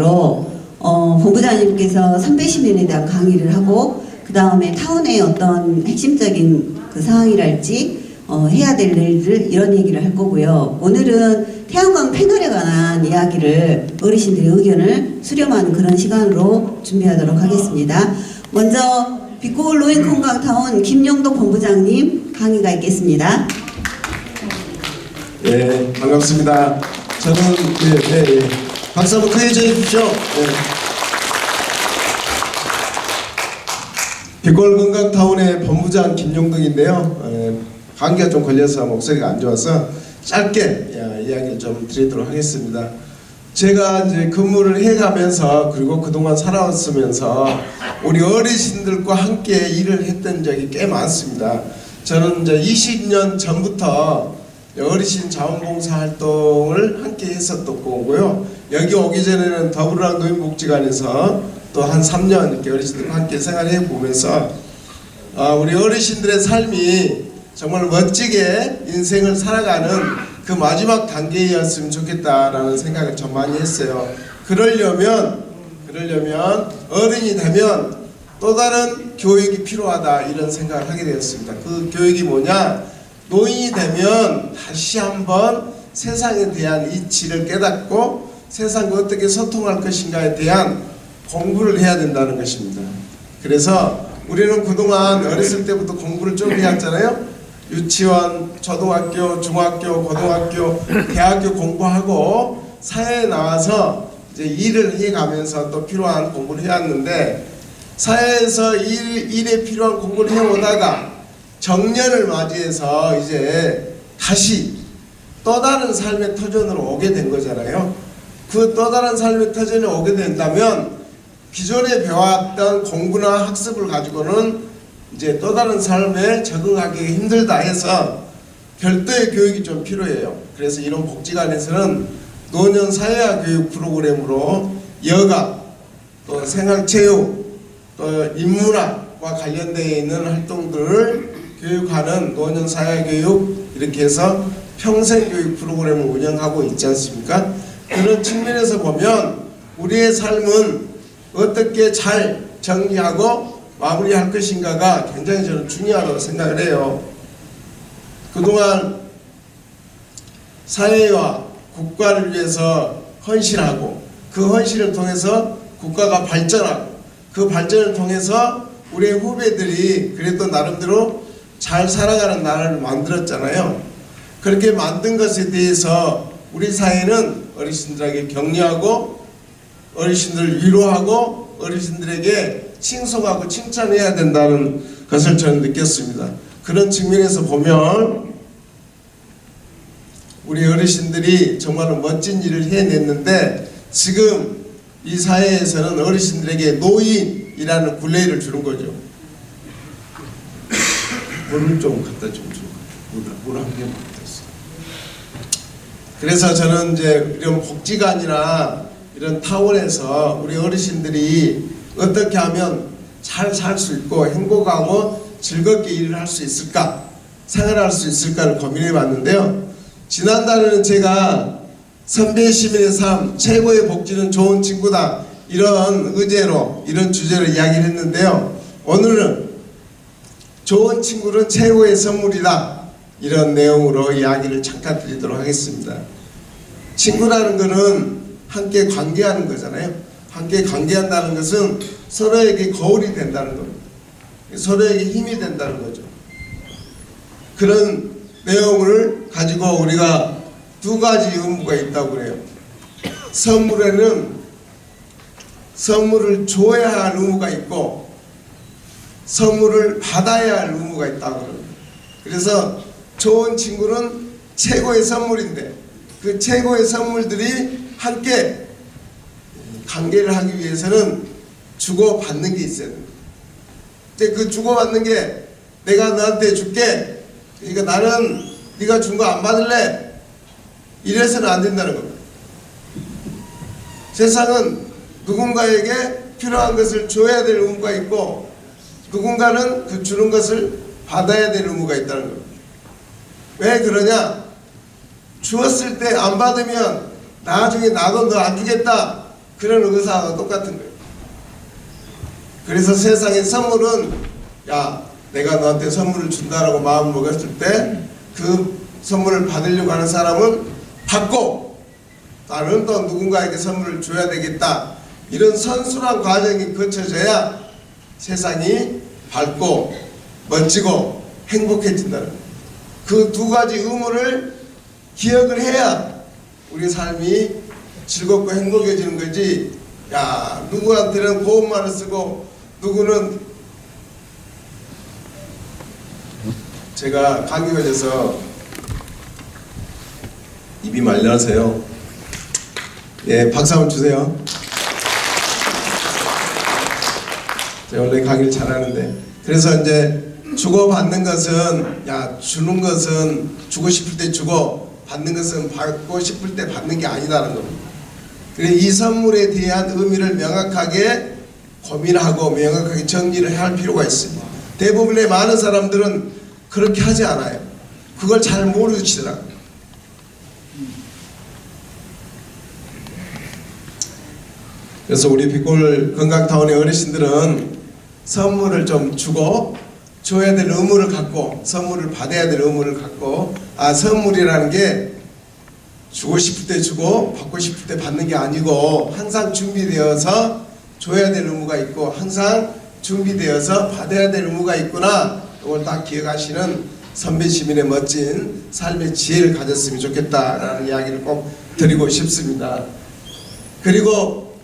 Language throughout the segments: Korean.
마찬가지로 어, 본부장님께서 선배 시민에 대한 강의를 하고 그 다음에 타운의 어떤 핵심적인 그 상황이랄지 어, 해야 될 일들 이런 얘기를 할 거고요. 오늘은 태양광 패널에 관한 이야기를 어르신들의 의견을 수렴하는 그런 시간으로 준비하도록 하겠습니다. 먼저 빛고울 노인 건강 타운 김용덕 본부장님 강의가 있겠습니다. 네, 반갑습니다. 저는 예, 예, 예. 박수 한번 크게 쳐주십시오. 네. 빛골 건강타운의 본부장 김용덕인데요. 예, 감기가 좀 걸려서 목소리가 안 좋아서 짧게 야, 이야기를 좀 드리도록 하겠습니다. 제가 이제 근무를 해가면서 그리고 그동안 살아왔으면서 우리 어르신들과 함께 일을 했던 적이 꽤 많습니다. 저는 이제 20년 전부터 어르신 자원봉사 활동을 함께 했었던 거고요. 여기 오기 전에는 더불어랑 노인복지관에서 또 한 3년 이렇게 어르신들과 함께 생활해 보면서 아, 우리 어르신들의 삶이 정말 멋지게 인생을 살아가는 그 마지막 단계였으면 좋겠다라는 생각을 좀 많이 했어요. 그러려면 그러려면 어른이 되면 또 다른 교육이 필요하다 이런 생각을 하게 되었습니다. 그 교육이 뭐냐? 노인이 되면 다시 한번 세상에 대한 이치를 깨닫고 세상과 어떻게 소통할 것인가에 대한 공부를 해야 된다는 것입니다. 그래서 우리는 그동안 어렸을 때부터 공부를 좀 해왔잖아요. 유치원, 초등학교, 중학교, 고등학교, 대학교 공부하고 사회에 나와서 이제 일을 해가면서 또 필요한 공부를 해왔는데 사회에서 일, 일에 필요한 공부를 해오다가 정년을 맞이해서 이제 다시 또 다른 삶의 터전으로 오게 된 거잖아요. 그 또 다른 삶의 터전에 오게 된다면 기존에 배워왔던 공부나 학습을 가지고는 이제 또 다른 삶에 적응하기 힘들다 해서 별도의 교육이 좀 필요해요. 그래서 이런 복지관에서는 노년 사회화 교육 프로그램으로 여가 또 생활체육 또 인문학과 관련되어 있는 활동들을 교육하는 노년 사회 교육 이렇게 해서 평생 교육 프로그램을 운영하고 있지 않습니까? 그런 측면에서 보면 우리의 삶은 어떻게 잘 정리하고 마무리할 것인가가 굉장히 저는 중요하다고 생각을 해요. 그동안 사회와 국가를 위해서 헌신하고 그 헌신을 통해서 국가가 발전하고 그 발전을 통해서 우리 후배들이 그래도 나름대로 잘 살아가는 나라를 만들었잖아요. 그렇게 만든 것에 대해서 우리 사회는 어르신들에게 격려하고 어르신들을 위로하고 어르신들에게 칭송하고 칭찬해야 된다는 것을 저는 느꼈습니다. 그런 측면에서 보면 우리 어르신들이 정말 멋진 일을 해냈는데 지금 이 사회에서는 어르신들에게 노인이라는 굴레를 주는 거죠. 물을 좀 갖다 좀 줘. 물한 개만. 그래서 저는 이제 이런 복지관이나 이런 타운에서 우리 어르신들이 어떻게 하면 잘 살 수 있고 행복하고 즐겁게 일을 할 수 있을까 생활할 수 있을까를 고민해 봤는데요. 지난달에는 제가 선배 시민의 삶 최고의 복지는 좋은 친구다 이런 의제로 이런 주제로 이야기를 했는데요. 오늘은 좋은 친구는 최고의 선물이다 이런 내용으로 이야기를 잠깐 드리도록 하겠습니다. 친구라는 것은 함께 관계하는 거잖아요. 함께 관계한다는 것은 서로에게 거울이 된다는 겁니다. 서로에게 힘이 된다는 거죠. 그런 내용을 가지고 우리가 두 가지 의무가 있다고 그래요. 선물에는 선물을 줘야 할 의무가 있고 선물을 받아야 할 의무가 있다고 그래요. 그래서 좋은 친구는 최고의 선물인데 그 최고의 선물들이 함께 관계를 하기 위해서는 주고받는 게 있어야 됩니다. 근데 그 주고받는 게 내가 너한테 줄게 그러니까 나는 네가 준 거 안 받을래 이래서는 안 된다는 겁니다. 세상은 누군가에게 필요한 것을 줘야 될 의무가 있고 누군가는 그 주는 것을 받아야 될 의무가 있다는 겁니다. 왜 그러냐? 주었을 때 안 받으면 나중에 나도 너 안 주겠다 그런 의사가 똑같은 거예요. 그래서 세상의 선물은 야 내가 너한테 선물을 준다라고 마음 먹었을 때 그 선물을 받으려고 하는 사람은 받고 나는 또 누군가에게 선물을 줘야 되겠다 이런 선순환 과정이 거쳐져야 세상이 밝고 멋지고 행복해진다는 그 두 가지 의무를 기억을 해야 우리 삶이 즐겁고 행복해지는 거지. 야 누구한테는 고운말을 쓰고 누구는 제가 감기 걸려서 입이 말려서요. 예, 박수 한번 주세요. 제가 원래 강의를 잘하는데 그래서 이제 주고받는 것은 야 주는 것은 주고 싶을 때 주고 받는 것은 받고 싶을 때 받는 게 아니다는 겁니다. 그래 이 선물에 대한 의미를 명확하게 고민하고 명확하게 정리를 할 필요가 있습니다. 대부분의 많은 사람들은 그렇게 하지 않아요. 그걸 잘 모르시더라고요. 그래서 우리 빛골 건강타운의 어르신들은 선물을 좀 주고 줘야 될 의무를 갖고 선물을 받아야 될 의무를 갖고 아 선물이라는 게 주고 싶을 때 주고 받고 싶을 때 받는 게 아니고 항상 준비되어서 줘야 될 의무가 있고 항상 준비되어서 받아야 될 의무가 있구나 이걸 딱 기억하시는 선배 시민의 멋진 삶의 지혜를 가졌으면 좋겠다라는 이야기를 꼭 드리고 싶습니다. 그리고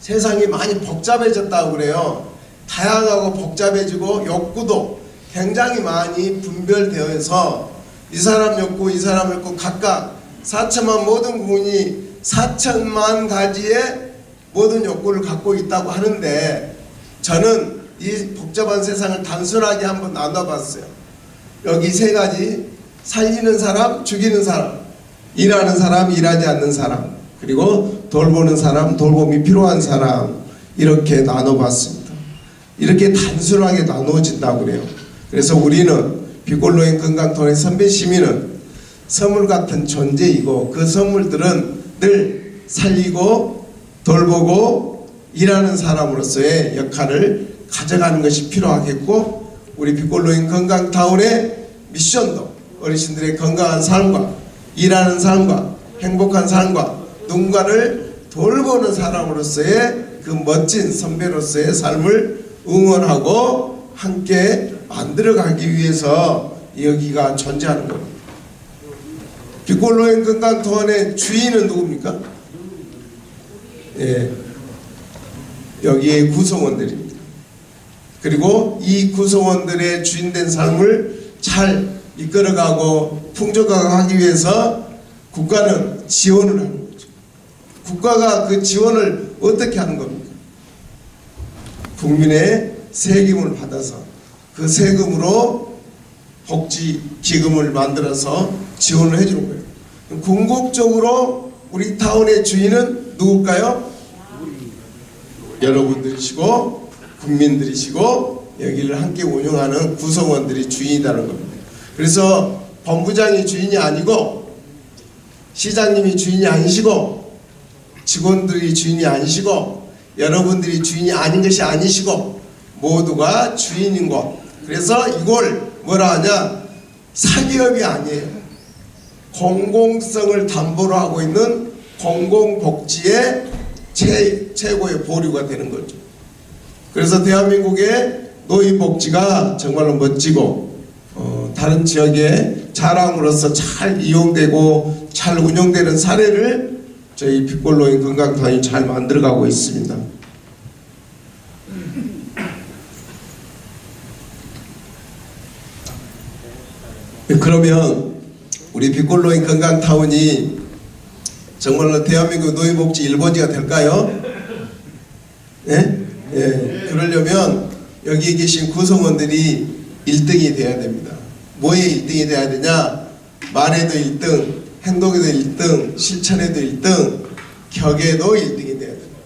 세상이 많이 복잡해졌다고 그래요. 다양하고 복잡해지고 욕구도 굉장히 많이 분별되어서 이 사람 욕구, 이 사람 욕구 각각 4천만 모든 국민이 4천만 가지의 모든 욕구를 갖고 있다고 하는데 저는 이 복잡한 세상을 단순하게 한번 나눠봤어요. 여기 세 가지 살리는 사람, 죽이는 사람, 일하는 사람, 일하지 않는 사람, 그리고 돌보는 사람, 돌봄이 필요한 사람 이렇게 나눠봤습니다. 이렇게 단순하게 나누어진다고 그래요. 그래서 우리는 비골로인 건강통의 선배 시민은 선물 같은 존재이고 그 선물들은 늘 살리고 돌보고 일하는 사람으로서의 역할을 가져가는 것이 필요하겠고 우리 빛골로인 건강타운의 미션도 어르신들의 건강한 삶과 일하는 삶과 행복한 삶과 누군가를 돌보는 사람으로서의 그 멋진 선배로서의 삶을 응원하고 함께 만들어가기 위해서 여기가 존재하는 겁니다. 빛골로인 건강타운의 주인은 누굽니까? 예, 여기에 구성원들입니다. 그리고 이 구성원들의 주인된 삶을 잘 이끌어가고 풍족하게 하기 위해서 국가는 지원을 하는 거죠. 국가가 그 지원을 어떻게 하는 겁니까? 국민의 세금을 받아서 그 세금으로 복지 기금을 만들어서 지원을 해주는 거예요. 궁극적으로 우리 타운의 주인은 누굴까요? 여러분들이시고 국민들이시고 여기를 함께 운영하는 구성원들이 주인이라는 겁니다. 그래서 본부장이 주인이 아니고 시장님이 주인이 아니시고 직원들이 주인이 아니시고 여러분들이 주인이 아닌 것이 아니시고 모두가 주인인 것. 그래서 이걸 뭐라 하냐? 사기업이 아니에요. 공공성을 담보로 하고 있는 공공복지의 최, 최고의 보류가 되는 거죠. 그래서 대한민국의 노인복지가 정말로 멋지고 어, 다른 지역의 자랑으로서 잘 이용되고 잘 운영되는 사례를 저희 빛골로인 건강단이 잘 만들어가고 있습니다. 그러면 우리 빛골로인 건강타운이 정말로 대한민국 노인복지 일본지가 될까요? 예? 예. 그러려면 여기에 계신 구성원들이 1등이 돼야 됩니다. 뭐에 1등이 돼야 되냐? 말에도 1등, 행동에도 1등, 실천에도 1등, 격에도 1등이 돼야 됩니다.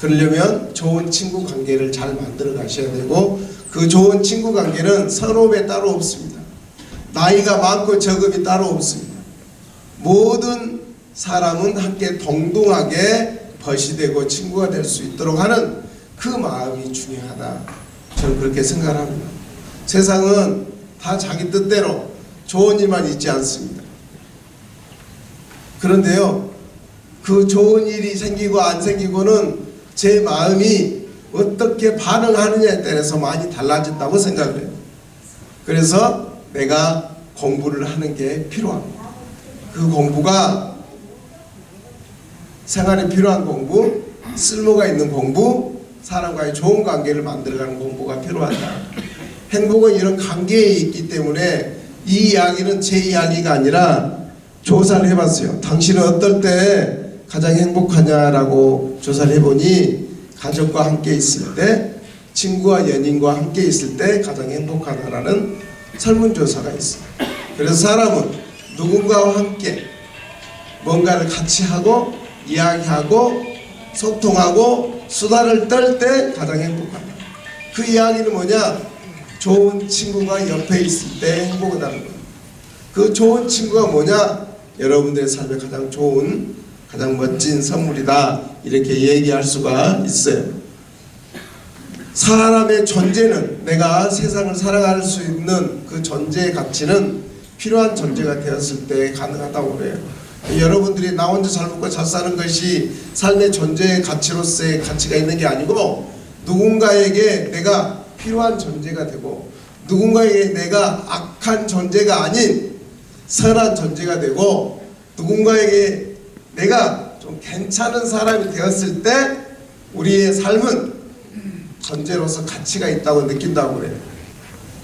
그러려면 좋은 친구 관계를 잘 만들어 가셔야 되고 그 좋은 친구 관계는 선후배 따로 없습니다. 나이가 많고 적음이 따로 없습니다. 모든 사람은 함께 동등하게 벗이 되고 친구가 될 수 있도록 하는 그 마음이 중요하다. 저는 그렇게 생각합니다. 세상은 다 자기 뜻대로 좋은 일만 있지 않습니다. 그런데요, 그 좋은 일이 생기고 안 생기고는 제 마음이 어떻게 반응하느냐에 따라서 많이 달라진다고 생각을 해요. 그래서 내가 공부를 하는 게 필요합니다. 그 공부가 생활에 필요한 공부, 쓸모가 있는 공부, 사람과의 좋은 관계를 만들어가는 공부가 필요하다. 행복은 이런 관계에 있기 때문에 이 이야기는 제 이야기가 아니라 조사를 해봤어요. 당신은 어떨 때 가장 행복하냐라고 조사를 해보니 가족과 함께 있을 때, 친구와 연인과 함께 있을 때 가장 행복하다라는 설문조사가 있어요. 그래서 사람은 누군가와 함께 뭔가를 같이 하고 이야기하고 소통하고 수다를 떨 때 가장 행복하다. 그 이야기는 뭐냐? 좋은 친구가 옆에 있을 때 행복하다는 거예요. 그 좋은 친구가 뭐냐? 여러분들의 삶에 가장 좋은, 가장 멋진 선물이다. 이렇게 얘기할 수가 있어요. 사람의 존재는 내가 세상을 살아갈 수 있는 그 존재의 가치는 필요한 존재가 되었을 때 가능하다고 그래요. 여러분들이 나 혼자 잘 먹고 잘 사는 것이 삶의 존재의 가치로서의 가치가 있는 게 아니고 누군가에게 내가 필요한 존재가 되고 누군가에게 내가 악한 존재가 아닌 선한 존재가 되고 누군가에게 내가 좀 괜찮은 사람이 되었을 때 우리의 삶은 존재로서 가치가 있다고 느낀다고 그래요.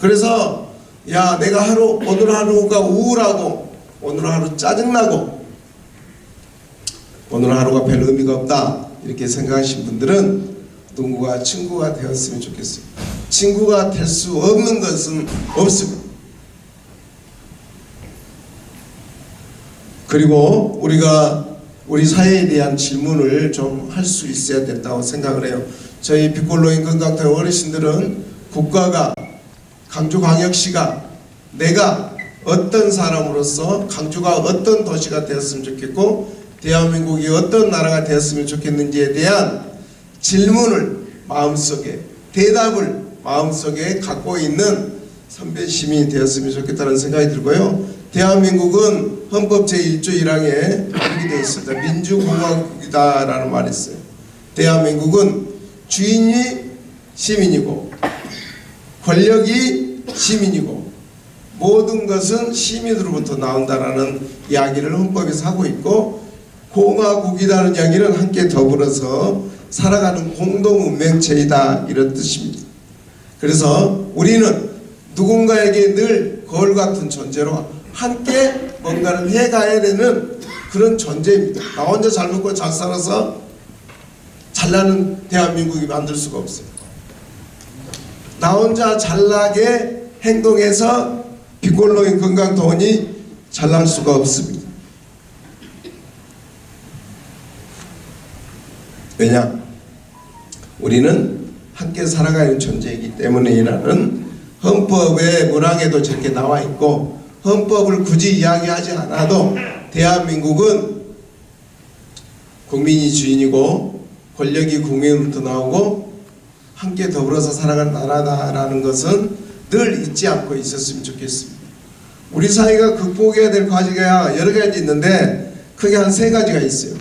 그래서 야 내가 하루 오늘 하루가 우울하고 오늘 하루 짜증나고 오늘 하루가 별 의미가 없다 이렇게 생각하신 분들은 누군가 친구가 되었으면 좋겠어요. 친구가 될 수 없는 것은 없습니다. 그리고 우리가 우리 사회에 대한 질문을 좀 할 수 있어야 된다고 생각을 해요. 저희 빅골로인 건강태 어르신들은 국가가 강주광역시가 내가 어떤 사람으로서 강주가 어떤 도시가 되었으면 좋겠고 대한민국이 어떤 나라가 되었으면 좋겠는지에 대한 질문을 마음속에 대답을 마음속에 갖고 있는 선배 시민이 되었으면 좋겠다는 생각이 들고요. 대한민국은 헌법 제1조 1항에 이렇게 되어 있습니다. 민주공화국이다라는 말이 있어요. 대한민국은 주인이 시민이고 권력이 시민이고 모든 것은 시민으로부터 나온다라는 이야기를 헌법에서 하고 있고 공화국이라는 이야기는 함께 더불어서 살아가는 공동 운명체이다 이런 뜻입니다. 그래서 우리는 누군가에게 늘 거울 같은 존재로 함께 뭔가를 해가야 되는 그런 존재입니다. 나 혼자 잘 먹고 잘 살아서 잘나는 대한민국이 만들 수가 없어요. 나 혼자 잘나게 행동해서 비꼴로인 건강도원이 잘날 수가 없습니다. 왜냐? 우리는 함께 살아가는 존재이기 때문이라는 헌법의 문항에도 저렇게 나와 있고 헌법을 굳이 이야기하지 않아도 대한민국은 국민이 주인이고 권력이 국민으로부터 나오고 함께 더불어서 살아가는 나라다라는 것은 늘 잊지 않고 있었으면 좋겠습니다. 우리 사회가 극복해야 될 과제가 여러 가지 있는데 크게 한 세 가지가 있어요.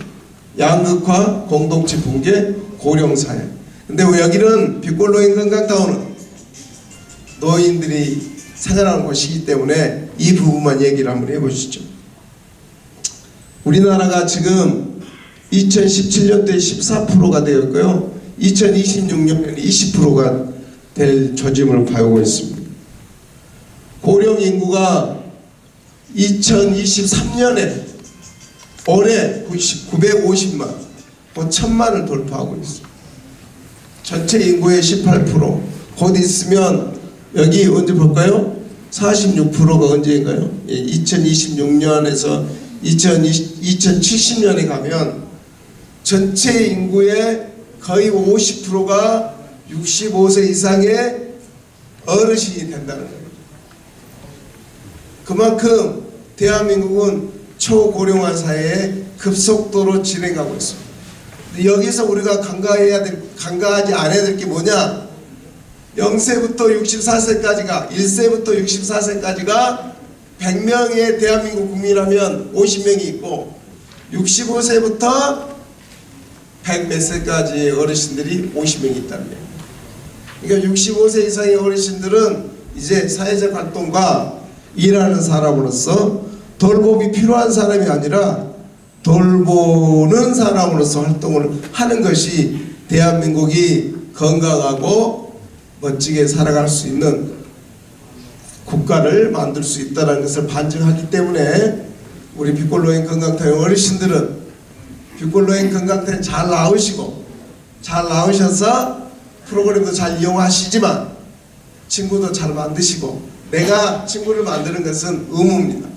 양극화, 공동체 붕괴, 고령 사회. 근데 왜 여기는 빅골로인 건강타운은 노인들이 생활하는 곳이기 때문에 이 부분만 얘기를 한번 해보시죠. 우리나라가 지금 2017년도에 14%가 되었고요. 2026년에는 20%가 될 조짐을 보이고 있습니다. 고령 인구가 2023년에 올해 90, 950만, 뭐 천만을 돌파하고 있습니다. 전체 인구의 18%. 곧 있으면 여기 언제 볼까요? 46%가 언제인가요? 예, 2026년에서 2020, 2070년에 가면 전체 인구의 거의 50%가 65세 이상의 어르신이 된다는 거예요. 그만큼 대한민국은 초고령화 사회에 급속도로 진행하고 있습니다. 여기서 우리가 간과해야 될, 간과하지 않아야 될 게 뭐냐? 0세부터 64세까지가 1세부터 64세까지가 100명의 대한민국 국민이라면 50명이 있고 65세부터 100 몇 세까지 어르신들이 50명이 있다는 거예요. 그러니까 65세 이상의 어르신들은 이제 사회적 활동과 일하는 사람으로서 돌봄이 필요한 사람이 아니라 돌보는 사람으로서 활동을 하는 것이 대한민국이 건강하고 멋지게 살아갈 수 있는 국가를 만들 수 있다는 것을 반증하기 때문에 우리 빅골로인 건강타령 어르신들은 빅골로인 건강타령 잘 나으시고 잘 나으셔서 프로그램도 잘 이용하시지만 친구도 잘 만드시고 내가 친구를 만드는 것은 의무입니다.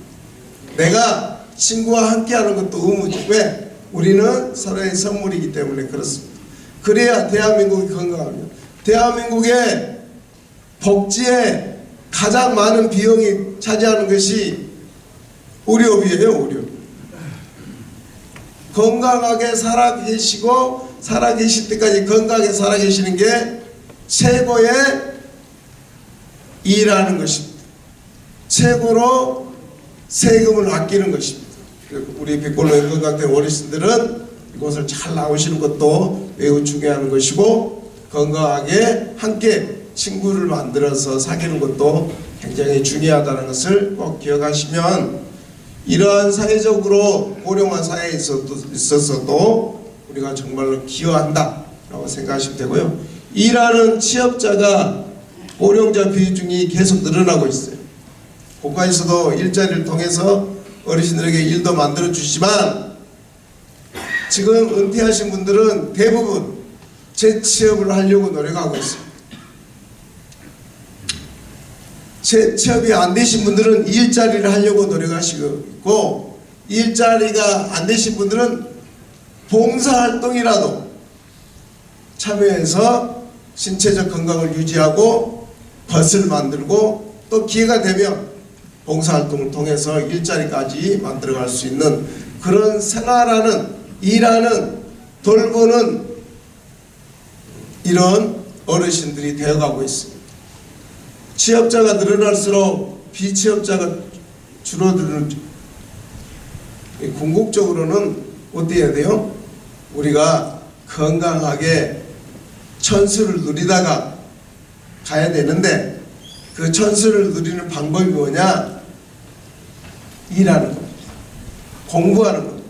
내가 친구와 함께하는 것도 의무죠. 왜? 우리는 서로의 선물이기 때문에 그렇습니다. 그래야 대한민국이 건강합니다. 대한민국의 복지에 가장 많은 비용이 차지하는 것이 의료비예요, 의료. 건강하게 살아 계시고 살아 계실 때까지 건강하게 살아 계시는 게 최고의 일하는 것입니다. 최고로 세금을 아끼는 것입니다. 그리고 우리 빅골로인 건강대 어르신들은 이곳을 잘 나오시는 것도 매우 중요한 것이고 건강하게 함께 친구를 만들어서 사귀는 것도 굉장히 중요하다는 것을 꼭 기억하시면 이러한 사회적으로 고령화 사회에 있어서도 우리가 정말로 기여한다라고 생각하시면 되고요. 일하는 취업자가 고령자 비중이 계속 늘어나고 있어요. 국가에서도 일자리를 통해서 어르신들에게 일도 만들어 주시지만 지금 은퇴하신 분들은 대부분 재취업을 하려고 노력하고 있습니다. 재취업이 안 되신 분들은 일자리를 하려고 노력하시고 있고 일자리가 안 되신 분들은 봉사활동이라도 참여해서 신체적 건강을 유지하고 벗을 만들고 또 기회가 되면 봉사활동을 통해서 일자리까지 만들어갈 수 있는 그런 생활하는 일하는 돌보는 이런 어르신들이 되어가고 있습니다. 취업자가 늘어날수록 비취업자가 줄어드는 이 궁극적으로는 어떻게 해야 돼요? 우리가 건강하게 천수를 누리다가 가야 되는데 그 천수를 누리는 방법이 뭐냐? 일하는 겁니다. 공부하는 겁니다.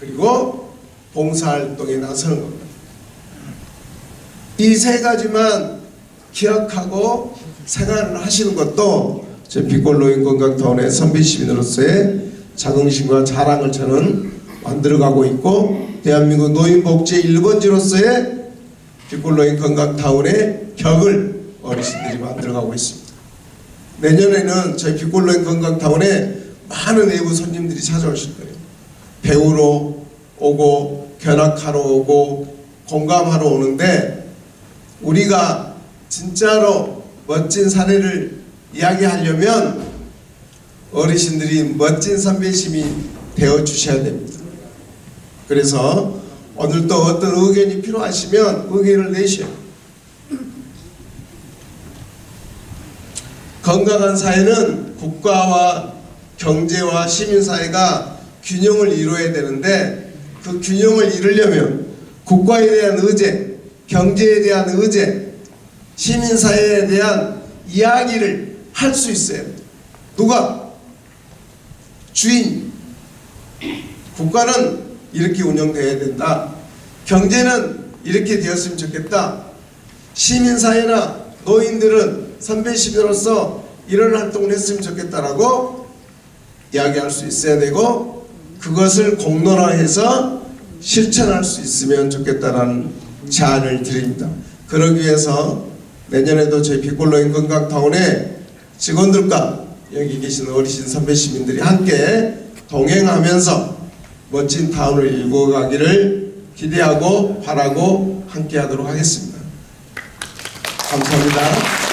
그리고 봉사활동에 나서는 겁니다. 이 세 가지만 기억하고 생활을 하시는 것도 제 빅골로인 건강타운의 선배 시민으로서의 자긍심과 자랑을 저는 만들어가고 있고 대한민국 노인복지 1번지로서의 빅골로인 건강타운의 격을 어르신들이 만들어가고 있습니다. 내년에는 저희 빅골로인 건강타운에 많은 외부 손님들이 찾아오실 거예요. 배우러 오고 견학하러 오고 공감하러 오는데 우리가 진짜로 멋진 사례를 이야기하려면 어르신들이 멋진 선배심이 되어 주셔야 됩니다. 그래서 오늘 또 어떤 의견이 필요하시면 의견을 내셔요. 건강한 사회는 국가와 경제와 시민사회가 균형을 이루어야 되는데 그 균형을 이루려면 국가에 대한 의제, 경제에 대한 의제, 시민사회에 대한 이야기를 할 수 있어요. 누가? 주인. 국가는 이렇게 운영돼야 된다. 경제는 이렇게 되었으면 좋겠다. 시민사회나 노인들은 선배 시민으로서 이런 활동을 했으면 좋겠다라고 이야기할 수 있어야 되고 그것을 공론화해서 실천할 수 있으면 좋겠다라는 제안을 드립니다. 그러기 위해서 내년에도 저희 빅골로인 건강타운의 직원들과 여기 계신 어르신 선배 시민들이 함께 동행하면서 멋진 타운을 일궈가기를 기대하고 바라고 함께 하도록 하겠습니다. 감사합니다.